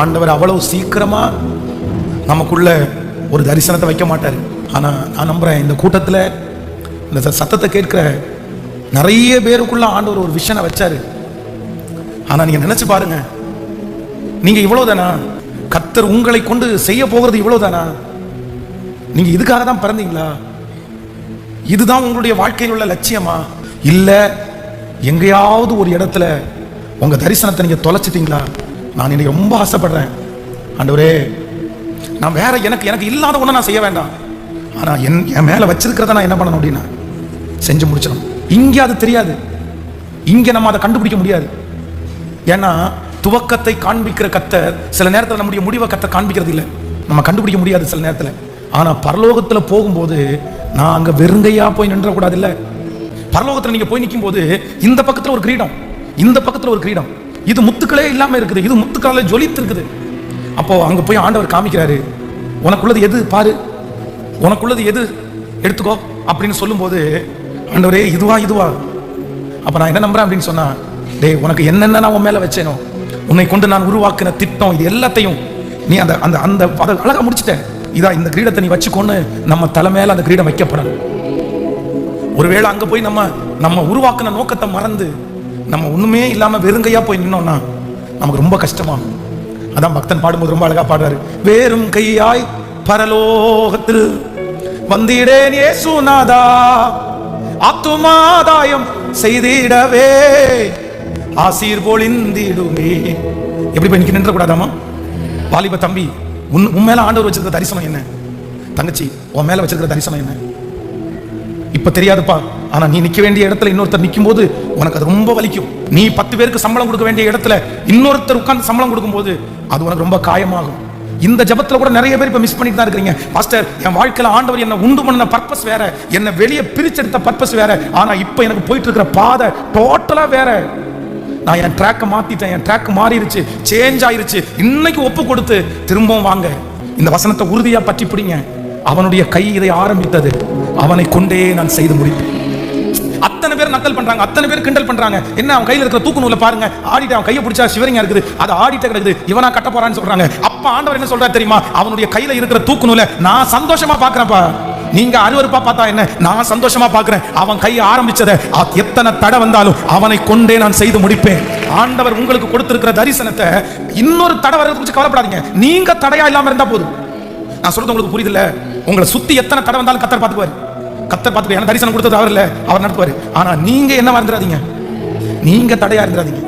ஆண்டவர் அவ்வளவு சீக்கிரமா நமக்குள்ள ஒரு தரிசனத்தை வைக்க மாட்டார். ஆனால் நான் நம்புறேன் இந்த கூட்டத்தில் இந்த சத்தத்தை கேட்கிற நிறைய பேருக்குள்ள ஆண்டவர் ஒரு விஷனை வச்சாரு. ஆனால் நீங்க நினைச்சு பாருங்க. நீங்க இவ்வளவுதானா? கத்தர் உங்களை கொண்டு செய்ய போகிறது இவ்வளவுதானா? நீங்க இதுக்காக தான் பிறந்தீங்களா? இதுதான் உங்களுடைய வாழ்க்கையில் உள்ள லட்சியமா? இல்லை எங்கேயாவது ஒரு இடத்துல உங்க தரிசனத்தை நீங்க தொலைச்சிட்டீங்களா? நான் இன்னைக்கு ரொம்ப ஆசைப்படுறேன். ஆண்டவரே நான் வேற எனக்கு எனக்கு இல்லாத ஒன்று நான் செய்ய வேண்டாம். ஆனால் என் என் மேலே வச்சிருக்கிறத நான் என்ன பண்ணணும் அப்படின்னா செஞ்சு முடிச்சிடணும். இங்கே அது தெரியாது. இங்கே நம்ம அதை கண்டுபிடிக்க முடியாது. ஏன்னா துவக்கத்தை காண்பிக்கிற கத்தர் சில நேரத்தில் நம்முடைய முடிவை கத்த காண்பிக்கிறது இல்லை. நம்ம கண்டுபிடிக்க முடியாது சில நேரத்தில். ஆனால் பரலோகத்தில் போகும்போது நான் அங்கே வெறுங்கையாக போய் நின்றக்கூடாது இல்லை. பரலோகத்தில் நீங்கள் போய் நிற்கும் போது இந்த பக்கத்தில் ஒரு கிரீடம் இந்த பக்கத்தில் ஒரு கிரீடம். இது முத்துக்களே இல்லாம இருக்குது. இது முத்துக்களால ஜொலித்து இருக்குது அப்போ அங்க போய் ஆண்டவர் காமிக்கிறாரு. உனக்குள்ளது எது? பாரு. உனக்குள்ளது எது? எடுத்துக்கோ. அப்படின்னு சொல்லும்போது ஆண்டவரே இதுவா இதுவா? அப்ப நான் என்ன நம்புறேன் அப்படின்னு சொன்னா டேய் உனக்கு என்னென்ன நான் உன் மேல வச்சேனோ உன்னை கொண்டு நான் உருவாக்கின திட்டம் இது எல்லாத்தையும் நீ அந்த அந்த அந்த அதை அழகா முடிச்சிட்டேன். இதா இந்த கிரீடத்தை நீ வச்சுக்கோன்னு நம்ம தலை மேல அந்த கிரீடம் வைக்கப்படணும். ஒருவேளை அங்க போய் நம்ம நம்ம உருவாக்கின நோக்கத்தை மறந்து நம்ம ஒண்ணுமே இல்லாம வெறுங்கையா போய் நின்னோம்னா நமக்கு ரொம்ப கஷ்டமா அதான் பக்தன் பாடும்போது ரொம்ப அழகா பாடுறாரு. வேறும் கையாய் பரலோகத்தில் வந்திடேன் ஏசுநாதா ஆத்துமாதாயம் செய்திடவே. ஆசீர் பொழிந்திடுமே. எப்படி போய் நிக்க நின்ற கூடாதாமா வாலிப தம்பி உன் உன் மேல ஆண்டவர் வச்சிருக்கிற தரிசனம் என்ன? தங்கச்சி உன் மேல வச்சிருக்கிற தரிசனம் என்ன? இப்போ தெரியாதுப்பா. ஆனா நீ நிக்க வேண்டிய இடத்துல இன்னொருத்தர் நிற்கும் போது உனக்கு அது ரொம்ப வலிக்கும். நீ பத்து பேருக்கு சம்பளம் கொடுக்க வேண்டிய இடத்துல இன்னொருத்தர் உட்கார்ந்து சம்பளம் கொடுக்கும்போது அது உனக்கு ரொம்ப காயமாகும். இந்த ஜபத்துல கூட நிறைய பேர் இப்போ மிஸ் பண்ணிட்டு தான் இருக்கிறீங்க. பாஸ்டர் என் வாழ்க்கையில ஆண்டவர் என்ன உண்டு பண்ண பர்பஸ் வேற. என்ன வெளியே பிரிச்செடுத்த பர்பஸ் வேற. ஆனா இப்போ எனக்கு போயிட்டு இருக்கிற பாதை டோட்டலா வேற. நான் என் ட்ராக்கை மாத்திட்டேன். என் ட்ராக் மாறிடுச்சு. சேஞ்ச் ஆயிருச்சு. இன்னைக்கு ஒப்பு கொடுத்து திரும்பவும் வாங்க. இந்த வசனத்தை உறுதியா பற்றி பிடிங்க. அவனுடைய கை இதை ஆரம்பித்தது. அவனை கொண்டே நான் செய்து முடிப்பேன். அத்தனை பேர் நக்கல் பண்றாங்க அத்தனை பேர் கிண்டல் பண்றாங்க. என்ன அவன் கையில இருக்கிற தூக்கு நூல பாருங்க. ஆடிட்டு அவன் கையை பிடிச்சா சிவரிங்கா இருக்குது. அதை ஆடிட்ட கிடக்குது. இவனா கட்ட போறான்னு சொல்றாங்க. அப்ப ஆண்டவர் என்ன சொல்றாரு தெரியுமா? அவனுடைய கையில இருக்கிற தூக்கு நூலை நான் சந்தோஷமா பாக்குறேன்ப்பா நீங்க அருவருப்பா பார்த்தா என்ன? நான் சந்தோஷமா பாக்குறேன் அவன் கை ஆரம்பிச்சதை. எத்தனை தடை வந்தாலும் அவனை கொண்டே நான் செய்து முடிப்பேன். ஆண்டவர் உங்களுக்கு கொடுத்திருக்கிற தரிசனத்தை இன்னொரு தடை வர்றது குறிச்சு கவலைப்படாதீங்க. நீங்க தடையா இல்லாம இருந்தா போதும். நான் சொல்றது உங்களுக்கு புரியுதுல உங்களை சுத்தி எத்தனை தடை வந்தாலும் கத்தர் பார்த்துக்குவாரு. கத்தர் பார்த்துக்குவாரு ஏன்னா தரிசனம் கொடுத்தது அவர் இல்லை அவர் நடத்துவார். ஆனால் நீங்கள் என்ன இருந்துடாதீங்க நீங்கள் தடையாக இருந்துடாதீங்க.